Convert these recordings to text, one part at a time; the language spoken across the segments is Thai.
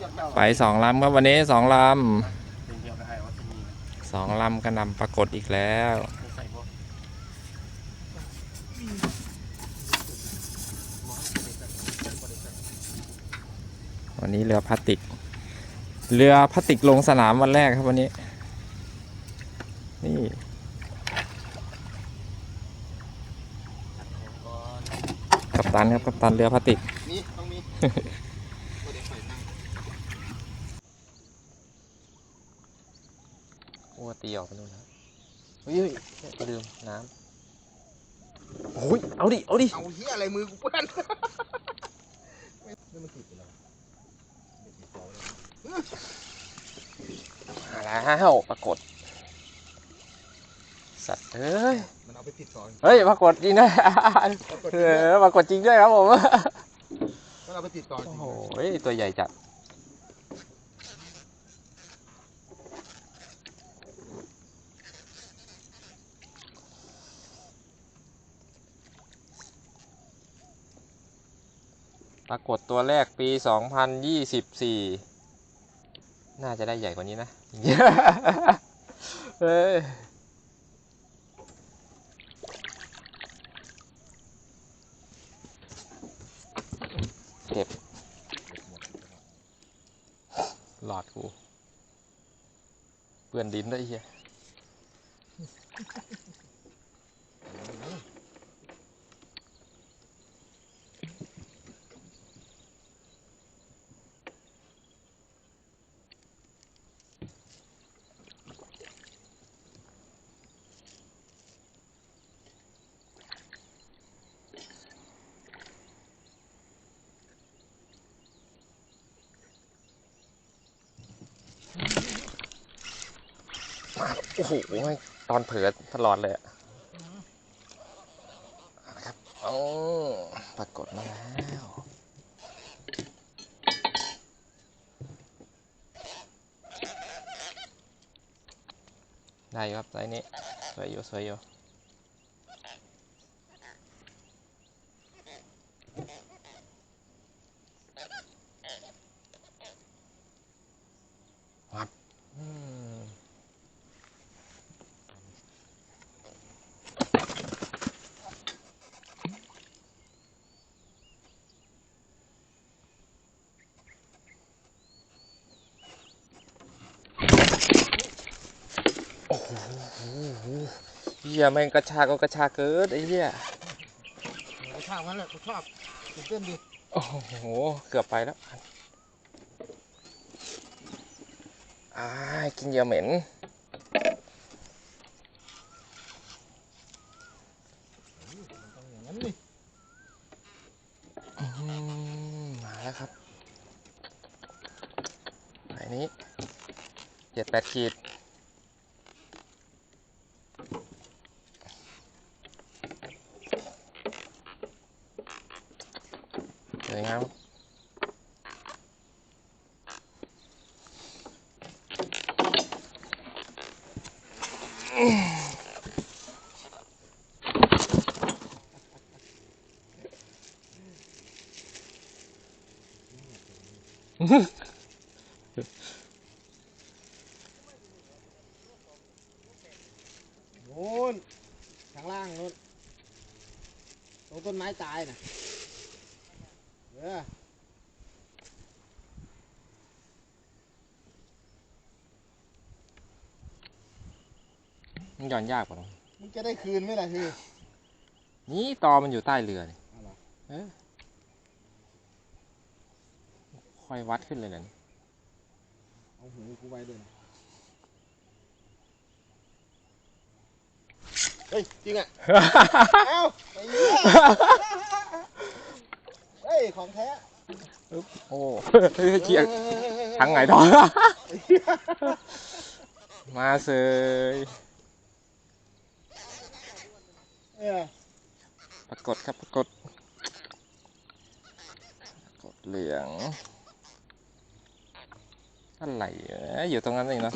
ชือกเจ้าไปสองลำครับวันนี้สองลเป็นเดียวกับไอ้วัตถุนีำสองลำกระหนำปรากฏอีกแล้วไม่ใส่พวกวันนี้เรือพลาสติก เรือพลาสติกลงสนามวันแรกครับวันนี้ นี่ก่อนกัปตันครับกัปตันเรือพลาสติก นี่ต้องมีบ่ได้ใส่นั่ง โอ้ ตีออกไปนู่นแล้วเฮ้ยลืมน้ำโอ้ยเอาดิ เอาดิ เอาเฮียอะไรมือกูเปื้อนนี่มันติดไปแล้วมาแล้วปรากฏ สัตว์เอ้ย มันเอาไปติดก่อนเฮ้ยปรากฏจริงด้วยปรากฏเออปรากฏจริงด้วยครับผม มันเอาไปติดก่อนโอ้โหตัวใหญ่จัด ปรากฏตัวแรกปี 2024 น่าจะได้ใหญ่กว่านี้นะเฮ้ยเก็บหลอดกู เปื้อนดินด้ยไอ้เฮีย โอ้โหตอนเผลอตลอดเลยนะครับโอ้ปรากฏมาแล้วได้ครับไซนี้สวยอยู่สวยอยู่ เฮียแม่งกระชากก็กระชากเกิดไอ้เหี้ยกูชอบงั้นแหละกูชอบตื่นเต้นดีโอ้โห เกือบไปแล้วอ้ายกินเหยื่อเหม็นต้องอย่างนั้นนี่อืมมาแล้วครับไอ้นี้เจ็ดแปดขีด วยงามครับโน่นข้างล่างโน่นตรงต้นไม้ตายน่ะ เออมันหย่อนยากกว่าหรอมึงจะได้คืนไหมล่ะคือ นี่ตอมันอยู่ใต้เรือนี่เอาเหรอ เออค่อยวัดขึ้นเลยนะเอาหูกูไว้ด้วยนะเฮ้ย จริงอะ เอ้าไอ้เหี้ย เฮ้ยของแท้โอ้เฮ้ยเกียร์ทั้งไงท้อมาเสยปรากฏครับปรากฏกฏเหลืองอะไรเอ้ยอยู่ตรงนั้นเองเนาะ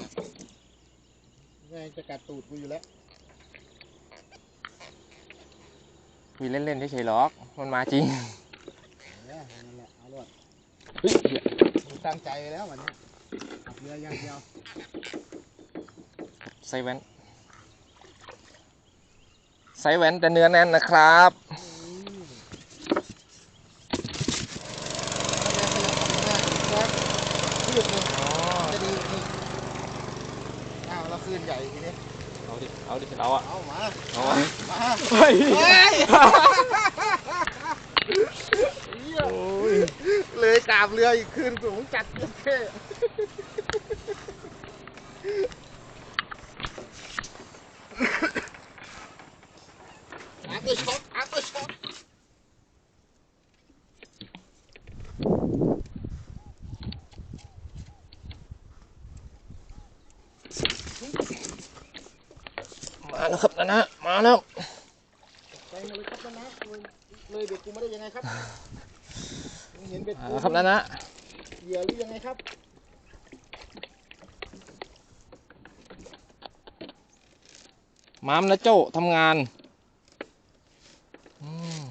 ไงจะกัดตูดกูอยู่แล้วมีเล่นๆเฉยๆหรอก มันมาจริง นี่ยนั่นแหละเอาลวดเฮ้ยเหี้ยตั้งใจไว้แล้ววันนี้ขับเรืออย่างเดียวไซส์แว้นไซส์แว้นแต่เนื้อแน่นนะครับยืดเลยจะดีนี่อ้าวเราคืนใหญ่ทีนี้เอาดิ เอาดิ เราอะเอามา เอามามาเฮ้ย เฮ้ยเหี้ย โอ้ย เลยกรา บเรืออีกคืนสูงจัดเท่อักเตอร์ช็อตอักเตอร์ช็อตมาแล้วครับนะนะมาแล้ว ไปมาเลยครับนะเลยเลยเบ็ดกูไม่ได้ยังไงครับ เห็นเบ็ดมากูแล้วครับนะนะเหยื่อหรือยังไงครับมามนะโจ้ทำงานอืม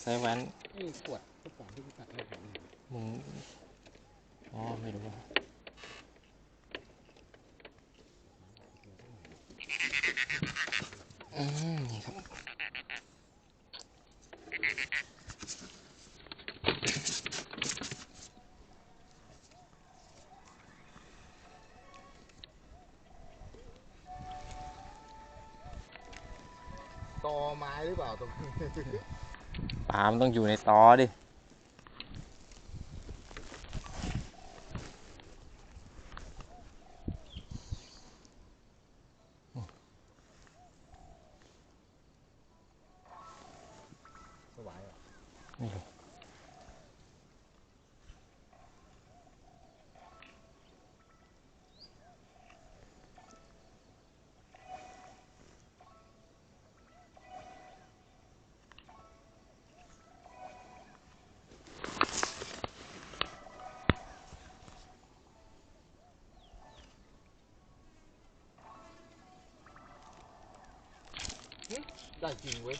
ไซส์แว้นนี่ขวดทุกของที่กูตัดให้ผมมึงอ๋อไม่รู้ว่าอืม อไม้หรือเปล่าตรงนี้ ปลามันต้องอยู่ในตอดิ ได้จริงเว้ย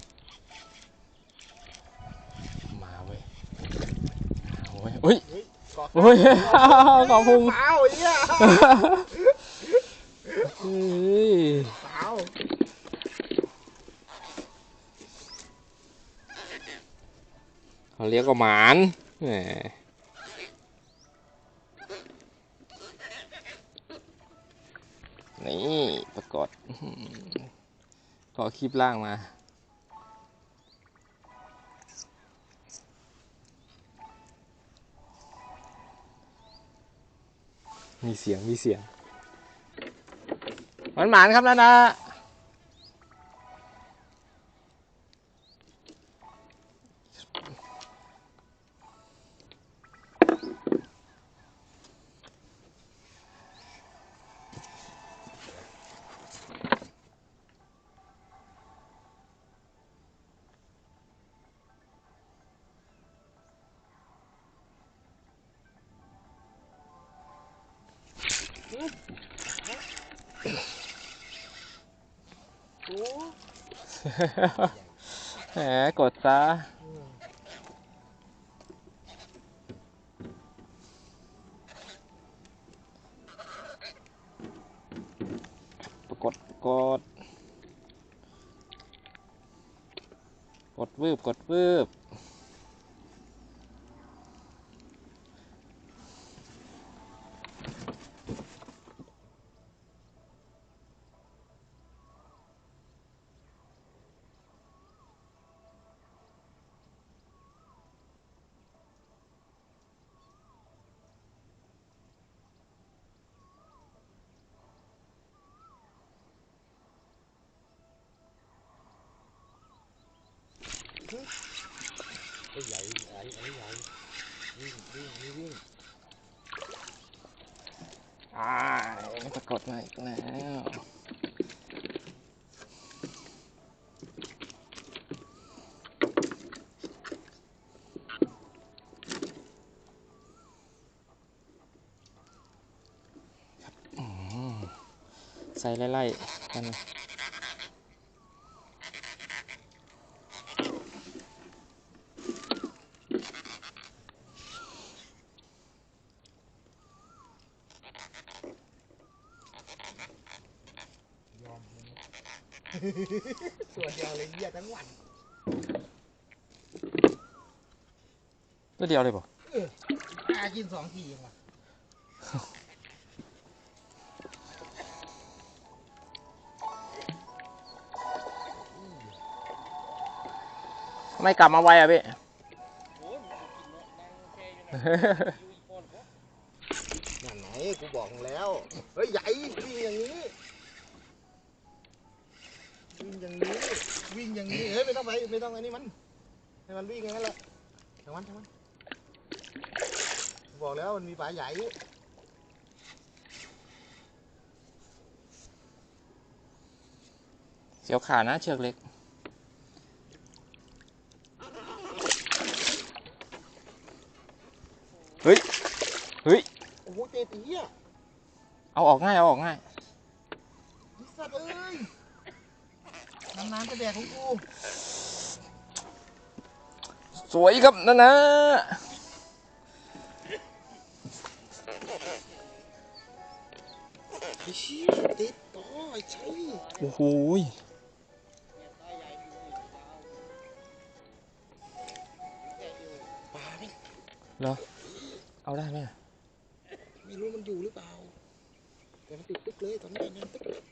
มาเว้ยโอ้ยเฮ้ยเฮ้ยกอดโอ้ยขอบคุณเปล่าไอ้เหี้ยเฮ้ยเปล่าเขาเรียกว่าหมานแหมนี่ปรากฏอื้อหือ ก็คลิปล่างมา มีเสียง มีเสียง หวานหมานครับนะนะ แหมกดซะปรากดกด กดวืบกดวืบ อ้ใหญ่ใหญ่ไอ้ใหญ่วิ่งวิ่งวิ่งวิ่งอ่าปรากฏมาอีกแล้วใส่ไล่ๆกัน อ ตัวเดียวเลยเหี้ยทั้งวันตัวเดียวเลยป่ะกล้ากินสองทีเองว่ะไม่กลับมาไวอะพี่ นั่นไหนกูบอกมึงแล้ว เฮ้ยใหญ่วิ่งอย่างนี้ วิ่งอย่างนี้ วิ่งอย่างนี้ เฮ้ยไม่ต้องไปไม่ต้องอันนี้มันให้มันวิ่งอย่างนั้นแหละทางมันทางมันบอกแล้วมันมีปลาใหญ่เสียวขานะเชือกเล็กเฮ้ยเฮ้ยโอ้โหเจ๊ตีอะเอาออกง่ายเอาออกง่ายไอ้สัตว์เอ้ย นานๆจะแดกของกูสวยครับนั่นนะไอ้ชี่ยติดต่อไอ้ใช่โอ้โหปลาไม่เอาได้ไหมไม่รู้มันอยู่หรือเปล่า แต่มันติดตึกเลยตอนนี้เนี่ยตึกเลย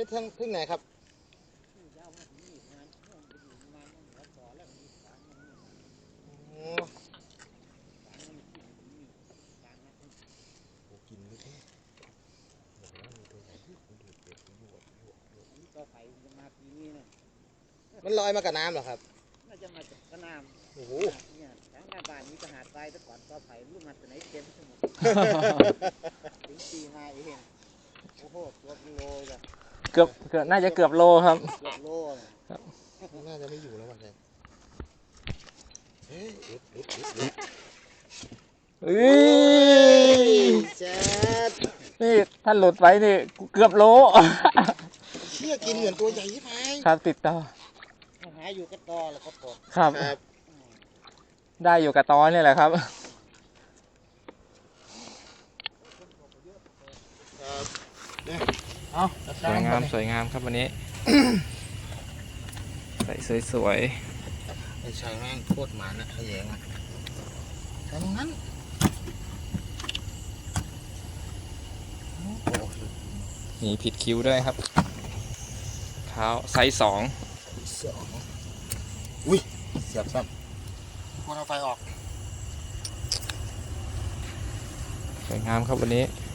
ไปทางพึ่งไหนครับมันลอยมากับน้ำเหรอครับน่าจะมาจากสนามโอ้โหเนี่ยทั้งหน้าบ้านนี้ก็หาดทรายแต่ก่อนก็ไปรู้มาแต่ไหนเต็มทั้งหมดถึงปีมาเองโอ้โหตัวกิโลจ้ะ เกือบเกือบน่าจะเกือบโลครับ เกือบโลเลยน่าจะไม่อยู่แล้วว่ะแกเฮ้ยหลุดหลุดหลุดหลุดเฮ้ยแจ๊ดนี่ถ้าหลุดไปนี่เกือบโลเชี่ยกินเหมือนตัวใหญ่ที่ไหมครับติดต่อหาอยู่กับตอแล้วก็ปลดครับครับได้อยู่กับตอนนี่แหละครับครับ เนี่ยเอาจัดสกาวยงามไปสวยงามครับวันนี้ ใส่สวยไอ้ชายแม่งโคตรหมานะขยงอะทำงั้นโอ้โหๆมีผิดคิ้วด้วยครับเท้าไซส์สองสองอุ้ยเสียบซ้ำควรเอาไฟออก สวยงามครับวันนี้เ